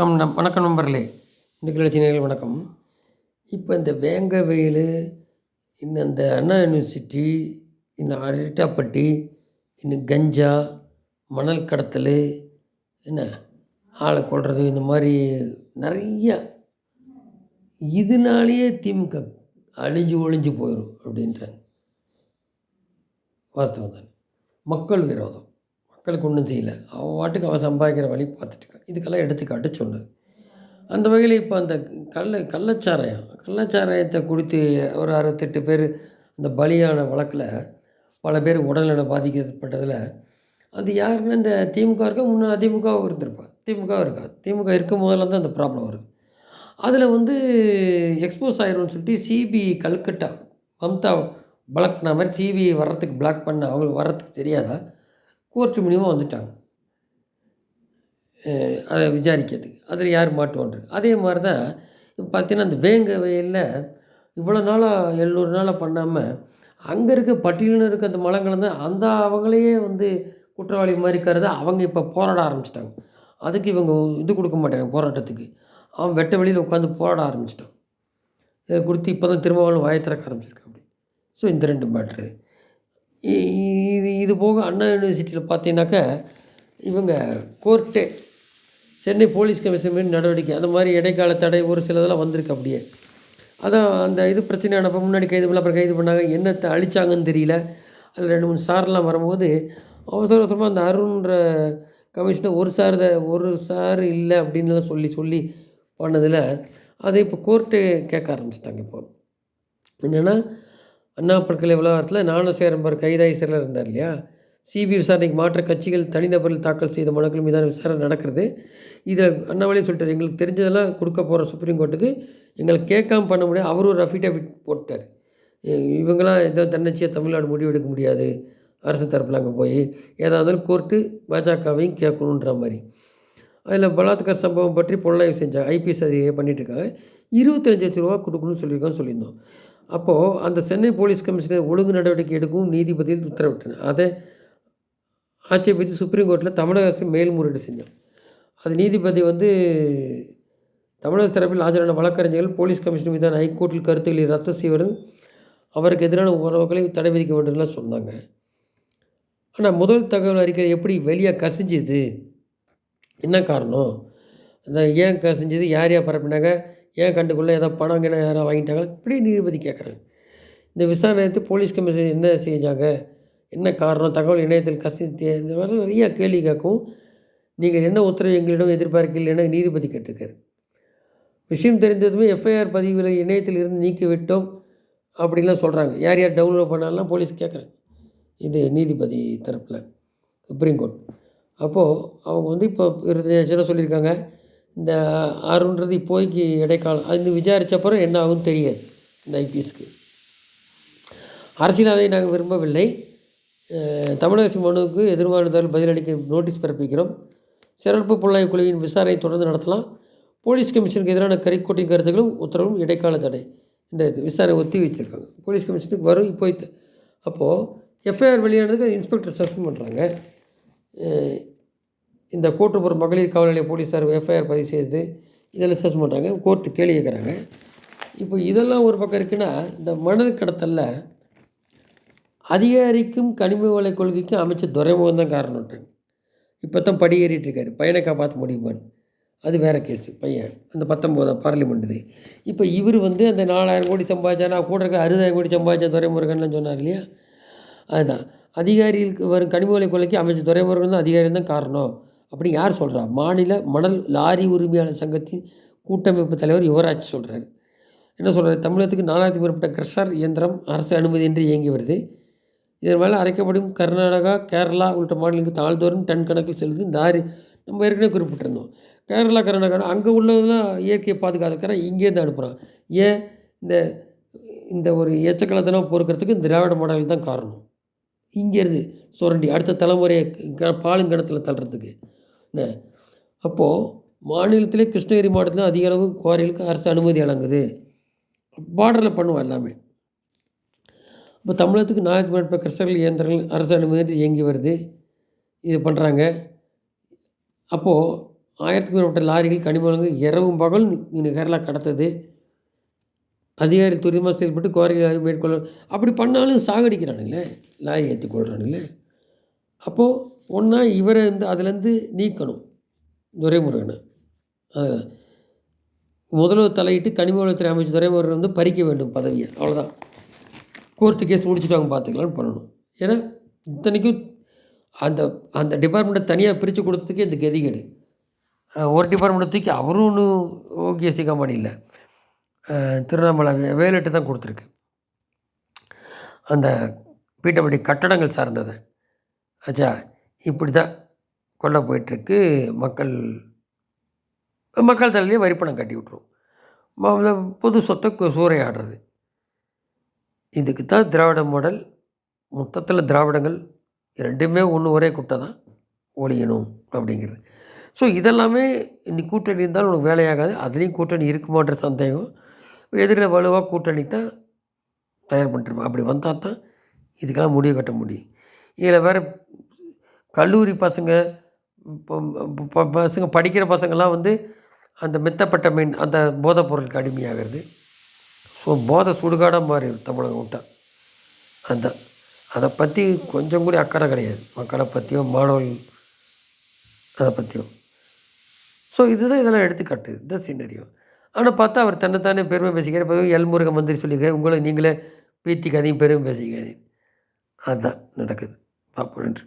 வணக்கம் நம் வணக்கம் நண்பர்களே. இன்றைக்கு லட்சணிகள் வணக்கம். இப்போ இந்த வேங்க வயல் இன்னும் இந்த அண்ணா யூனிவர்சிட்டி இன்னும் அரட்டாப்பட்டி இன்னும் கஞ்சா மணல் கடத்தல் என்ன ஆளை கொள்வது இந்த மாதிரி நிறையா இதனாலேயே திமுக அழிஞ்சு ஒழிஞ்சு போயிடும் அப்படின்றாங்க. வாஸ்தவம் தான். மக்கள் விரோதம். மக்களுக்கு ஒன்றும் செய்யலை. அவன் வாட்டுக்கு அவன் சம்பாதிக்கிற வழி பார்த்துட்டு இதுக்கெல்லாம் எடுத்துக்காட்டு சொன்னது. அந்த வகையில் இப்போ அந்த கள்ள கள்ளச்சாராயம் கள்ளச்சாராயத்தை குடித்து ஒரு அறுபத்தெட்டு பேர் அந்த பலியான வழக்கில் பல பேர் உடல்நலம் பாதிக்கப்பட்டதில் அது யாருன்னா இந்த திமுக இருக்கா? முன்னாள் அதிமுகவும் இருந்திருப்பாள் திமுக இருக்கா? திமுக இருக்கும் போதில் தான் அந்த ப்ராப்ளம் வருது. அதில் வந்து எக்ஸ்போஸ் ஆயிரும்னு சொல்லிட்டு சிபிஐ கல்கட்டா மம்தா பிளாக்ன மாதிரி சிபிஐ வர்றதுக்கு பிளாக் பண்ண அவங்களுக்கு வர்றதுக்கு தெரியாதா? கோர்ட்டு மூலியமாக வந்துட்டாங்க. அதை விசாரிக்கிறதுக்கு. அதில் யார் மாட்டுவோன்றது அதே மாதிரி தான் இப்போ பார்த்தீங்கன்னா அந்த வேங்க வயலில் இவ்வளோ நாளாக எழுநூறு நாளாக பண்ணாமல் அங்கே இருக்க பட்டியலில் இருக்க அந்த மலங்கள் தான் அந்த அவங்களையே வந்து குற்றவாளி மாதிரி கருத அவங்க இப்போ போராட ஆரம்பிச்சிட்டாங்க. அதுக்கு இவங்க இது கொடுக்க மாட்டாங்க போராட்டத்துக்கு. அவன் வெட்ட வெளியில் உட்காந்து போராட ஆரம்பிச்சிட்டான். இதை கொடுத்து இப்போ தான் திரும்பவும் வாயை திறக்க ஆரம்பிச்சிருக்கான் அப்படி ஸோ இந்த ரெண்டு மேட்ரு இது இது போக அண்ணா யூனிவர்சிட்டியில் பார்த்தீங்கன்னாக்கா இவங்க கோர்ட்டு சென்னை போலீஸ் கமிஷன் மீது நடவடிக்கை அந்த மாதிரி இடைக்கால தடை ஒரு சிலதெல்லாம் வந்திருக்கு அப்படியே. அதான் அந்த இது பிரச்சனையானப்போ முன்னாடி கைது பண்ணல அப்புறம் கைது பண்ணாங்க. என்னத்தை அழிச்சாங்கன்னு தெரியல. அதில் ரெண்டு மூணு சார்லாம் வரும்போது அவசர அவசரமாக அந்த அருண்ன்ற கமிஷனை ஒரு சார் ஒரு சார் இல்லை அப்படின்லாம் சொல்லி சொல்லி பண்ணதில் அதை இப்போ கோர்ட்டு கேட்க ஆரம்பிச்சிட்டாங்க இப்போ. என்னென்னா அண்ணா பல்கலை விவகாரத்தில் ஞானசேரம்பர் கைதாகி சிறையில் இருந்தார் இல்லையா? சிபிஐ விசாரணைக்கு மாற்ற கட்சிகள் தனிநபர்கள் தாக்கல் செய்த மனுக்கள் மீதான விசாரணை நடக்கிறது. இதில் அண்ணாமலையும் சொல்லிட்டார் எங்களுக்கு தெரிஞ்சதெல்லாம் கொடுக்க போகிற சுப்ரீம் கோர்ட்டுக்கு எங்களை கேட்காம பண்ண முடியாது அவர் ஒரு அஃபிடேவிட் போட்டார். இவங்களாம் ஏதோ தன்னச்சியாக தமிழ்நாடு முடிவு எடுக்க முடியாது அரசு தரப்பில் அங்கே போய் ஏதா இருந்தாலும் கோர்ட்டு பாஜகவையும் கேட்கணுன்ற மாதிரி. அதில் பலாத்கார சம்பவம் பற்றி புலனாய்வு செஞ்சாங்க ஐபிஎஸ் அதிகாரி பண்ணிகிட்ருக்காங்க இருக்காங்க இருபத்தஞ்சு லட்ச ரூபா கொடுக்கணும்னு சொல்லியிருக்கோம் சொல்லியிருந்தோம். அப்போது அந்த சென்னை போலீஸ் கமிஷனர் ஒழுங்கு நடவடிக்கை எடுக்கவும் நீதிபதியில் உத்தரவிட்டனர். அதை ஆட்சேபித்து சுப்ரீம் கோர்ட்டில் தமிழக அரசு மேல்முறையீடு செஞ்சார் அது நீதிபதி வந்து தமிழக தரப்பில் ஆஜரான வழக்கறிஞர்கள் போலீஸ் கமிஷன் மீதான ஹைகோர்ட்டில் கருத்துக்களை ரத்து செய்வதும் அவருக்கு எதிரான உறவுகளை தடை விதிக்க வேண்டும்லாம் சொன்னாங்க. ஆனால் முதல் தகவல் அறிக்கை எப்படி வெளியாக கசிஞ்சுது? என்ன காரணம்? அந்த ஏன் கசிஞ்சது? யார் யார் பரப்பினாங்க? ஏன் கண்டுக்குள்ளே ஏதோ பணம் கிணம் யாராவது வாங்கிட்டாங்களா? இப்படி நீதிபதி கேட்குறாங்க இந்த விசாரணை போலீஸ் கமிஷன் என்ன செஞ்சாங்க? என்ன காரணம்? தகவல் இணையத்தில் கசித்து இந்த மாதிரி நிறையா கேள்வி கேட்கும் நீங்கள் என்ன உத்தரவு எங்களிடம் எதிர்பார்க்கல என நீதிபதி கேட்டிருக்காரு. விஷயம் தெரிந்ததுமே எஃப்ஐஆர் பதிவில் இணையத்தில் இருந்து நீக்கி விட்டோம் அப்படின்லாம் சொல்கிறாங்க யார் யார் டவுன்லோட் பண்ணாலும் போலீஸ் கேட்குறாங்க. இது நீதிபதி தரப்பில் சுப்ரீம் கோர்ட் அப்போது அவங்க வந்து இப்போ இருபத்தஞ்சாயிரம் சொல்லியிருக்காங்க. இந்த ஆறுன்றது இப்போதைக்கு இடைக்காலம் அது விசாரித்தப்பறம் என்ன ஆகும்னு தெரியாது இந்த ஐபிஎஸ்க்கு. அரசியலாவை நாங்கள் விரும்பவில்லை. தமிழக மனுவுக்கு எதிர்மாறுதல் பதிலளிக்க நோட்டீஸ் பிறப்பிக்கிறோம். சிறப்பு புலனாய்வு குழுவின் விசாரணை தொடர்ந்து நடத்தலாம். போலீஸ் கமிஷனுக்கு எதிரான கரிக்கோட்டின் கருத்துக்களும் உத்தரவும் இடைக்கால தடை. இந்த விசாரணை ஒத்தி வச்சுருக்காங்க. போலீஸ் கமிஷனுக்கு வரும். இப்போ அப்போது எஃப்ஐஆர் வெளியானதுக்கு இன்ஸ்பெக்டர் சஸ்பெண்ட் பண்ணுறாங்க இந்த கோட்டுப்புறம் மகளிர் காவல் நிலைய போலீஸார் எஃப்ஐஆர் பதிவு செய்து இதெல்லாம் சஸ்பெண்ட் பண்ணுறாங்க கோர்ட்டு கேள்வி கேட்குறாங்க இப்போ இதெல்லாம் ஒரு பக்கம் இருக்குன்னா இந்த மணல் கடத்தலில் அதிகாரிக்கும் கனிம வளை கொள்கைக்கும் அமைச்சர் துறைமுகம் தான் காரணம்ட்டாங்க இப்போ தான் படி ஏறிட்டு பையனை காப்பாற்ற முடியுமான்னு. அது வேறு கேஸு பையன் அந்த பத்தொம்போதாம் பார்லிமெண்ட் இது இப்போ இவர் வந்து அந்த நாலாயிரம் கோடி சம்பாதிச்சா நான் கூட இருக்க அறுபதாயிரம் கோடி சம்பாதிச்சா துரைமுருகன்லாம் சொன்னார் இல்லையா? அதுதான். அதிகாரிகளுக்கு வரும் கனிம வளை கொள்கைக்கு அமைச்சர் துரைமுருகன் தான் அதிகாரி தான் காரணம். அப்படி யார் சொல்கிறா மாநில மணல் லாரி உரிமையாளர் சங்கத்தின் கூட்டமைப்பு தலைவர் யுவராஜ் சொல்கிறார் என்ன சொல்கிறார் தமிழகத்துக்கு நாலாயிரத்தி மேற்பட்ட கிரஷர் இயந்திரம் அரசு அனுமதியின்றி இயங்கி வருது. இதன் மேலே அரைக்கப்படும் கர்நாடகா கேரளா உள்ளிட்ட மாநிலங்களுக்கு தாழ்ந்தோறும் டன் கணக்கில் செலுத்தி லாரி நம்ம ஏற்கனவே குறிப்பிட்டிருந்தோம். கேரளா கர்நாடகா அங்கே உள்ளதெல்லாம் இயற்கையை பாதுகாத்துக்கிறேன் இங்கேருந்து அனுப்புகிறான் ஏன்? இந்த இந்த ஒரு எச்சக்கலத்தனம் பொறுக்கிறதுக்கு திராவிட மாடல் தான் காரணம். இங்கேருந்து சுரண்டி அடுத்த தலைமுறையை க- தள்ளுறதுக்கு. என்ன அப்போது மாநிலத்திலே கிருஷ்ணகிரி மாவட்டத்தில் அதிக அளவு குவாரிகளுக்கு அரசு அனுமதி வழங்குது. பார்டரில் பண்ணுவோம் எல்லாமே. இப்போ தமிழகத்துக்கு நாலாயிரத்தி மேற்பட்ட கிருஷ்ணர்கள் இயந்திரங்கள் அரசு அனுமதி இயங்கி வருது. இது பண்ணுறாங்க அப்போது ஆயிரத்துக்கு மேற்பட்ட லாரிகள் கனிமலங்கள் இரவும் பகல் இங்கே கேரளா கடத்துது. அதிகாரி துரிதமாக செயல்பட்டு கோரிக்கை மேற்கொள்ள அப்படி பண்ணாலும் சாகடிக்கிறானுங்களே. லாரி ஏற்றி கொள்றானுங்களே. அப்போது ஒன்றா இவரை வந்து அதுலேருந்து நீக்கணும். துரைமுருகனை. அதில் முதல்வர் தலையிட்டு கனிம வளத்துறை அமைச்சர் துரைமுருகன் வந்து பறிக்க வேண்டும் பதவியை. அவ்வளோதான் கோர்ட்டு கேஸ் முடிச்சுட்டு அவங்க பார்த்துக்கலாம்னு பண்ணணும். ஏன்னா இத்தனைக்கும் அந்த அந்த டிபார்ட்மெண்ட்டை தனியாக பிரித்து கொடுத்ததுக்கே இந்த கெதிகேடு. ஒரு டிபார்ட்மெண்ட் தூக்கி அவரும் ஒன்றும் ஓகே சிகாமணி இல்லை. திருவண்ணாமலை வே- தான் கொடுத்துருக்கு. அந்த பிடபிள்யூ கட்டடங்கள் சார்ந்ததை. ஆச்சா இப்படி தான் கொல்ல போயிட்டுருக்கு. மக்கள் மக்கள் தலையிலே வரிப்பணம் கட்டி விட்ருவோம் ம- பொது சொத்தை சூறையாடுறது. இதுக்கு தான் திராவிட மாடல் மொத்தத்தில் திராவிடங்கள் ரெண்டுமே ஒன்று ஒரே குட்டை தான் ஒழியணும் அப்படிங்கிறது. ஸோ இதெல்லாமே இன்னைக்கு கூட்டணி இருந்தாலும் உனக்கு வேலையாகாது. அதுலேயும் கூட்டணி இருக்குமான்ற சந்தேகம். எதிரில் வலுவாக கூட்டணி தான் தயார் பண்ணிருப்பேன் அப்படி வந்தால் தான் இதுக்கெல்லாம் முடிவு கட்ட முடியும். இதில் வேறு கல்லூரி பசங்க ப- பசங்க படிக்கிற பசங்கள்லாம் வந்து அந்த மெத்தப்பட்ட மீன் அந்த போதைப் பொருளுக்கு அடிமையாகிறது. ஸோ போதை சுடுகாடாக மாறிடும் தமிழகம் விட்டால் அந்த அதை பற்றி கொஞ்சம் கூட அக்கறை கிடையாது. மக்களை பற்றியோ மாணவர்கள் அதை பற்றியோ ஸோ இதுதான் இதெல்லாம் எடுத்துக்காட்டு. இந்த சீனரியோ ஆனால் பார்த்தா அவர் தன்னைத்தானே பெருமை பேசிக்கிற இப்போ எல்முருக மந்திரி சொல்லிக்க உங்களை நீங்களே பீத்திக்காதையும் பெருமை பேசிக்காதீங்க. அதுதான் நடக்குது. பார்ப்போம். நன்றி.